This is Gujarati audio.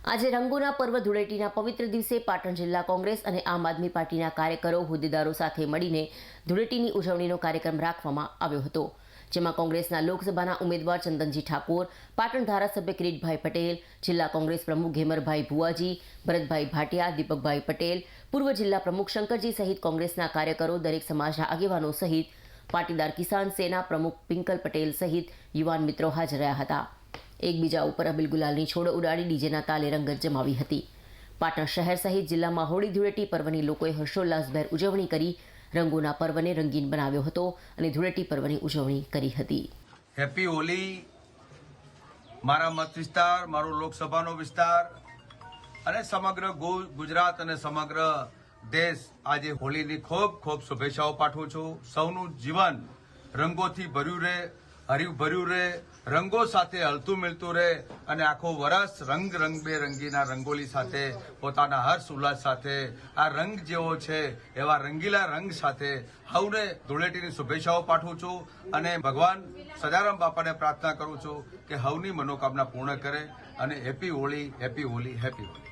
આજે રંગોના પર્વ ધૂળેટીના પવિત્ર દિવસે પાટણ જિલ્લા કોંગ્રેસ અને આમ આદમી પાર્ટીના કાર્યકરો, હોદ્દેદારો સાથે મળીને ધૂળેટીની ઉજવણીનો કાર્યક્રમ રાખવામાં આવ્યો હતો, જેમાં કોંગ્રેસના લોકસભાના ઉમેદવાર ચંદનજી ઠાકોર, પાટણ ધારાસભ્ય કિરીટભાઈ પટેલ, જિલ્લા કોંગ્રેસ પ્રમુખ ઘેમરભાઈ ભુવાજી, ભરતભાઈ ભાટિયા, દીપકભાઈ પટેલ, પૂર્વ જિલ્લા પ્રમુખ શંકરજી સહિત કોંગ્રેસના કાર્યકરો, દરેક સમાજના આગેવાનો સહિત પાટીદાર કિસાન સેના પ્રમુખ પિંકલ પટેલ સહિત યુવાન મિત્રો હાજર રહ્યા હતા. એકબીજા ઉપર અબિલ ગુલાલની છોડ ઉડાડી ડીજેના તાલે રંગત જમાવી હતી. પાટણ શહેર સહિત જિલ્લામાં હોળી ધૂળેટી પર્વની લોકોએ હર્ષોલ્લાસભેર ઉજવણી કરી, રંગોના પર્વને રંગીન બનાવ્યો હતો અને ધૂળેટી પર્વની ઉજવણી કરી હતી. હેપી હોલી, મારા મત વિસ્તાર, મારો લોકસભાનો વિસ્તાર અને સમગ્ર ગુજરાત અને સમગ્ર દેશ આજે હોલીની ખૂબ ખૂબ શુભેચ્છાઓ પાઠવું છું. સૌનું જીવન રંગોથી ભર્યું રહે. હર્યું રહે રંગો સાથે હલતું મિલતું રહે અને આખો વરસ રંગ રંગબેરંગીના રંગોલી સાથે, પોતાના હર્ષ ઉલ્લાસ સાથે, આ રંગ જેવો છે, એવા રંગીલા રંગ સાથે હવને ધૂળેટીની શુભેચ્છાઓ પાઠવું છું અને ભગવાન સદારામ બાપાને પ્રાર્થના કરું છું કે હવની મનોકામના પૂર્ણ કરે અને happy Holi happy Holi happy Holi.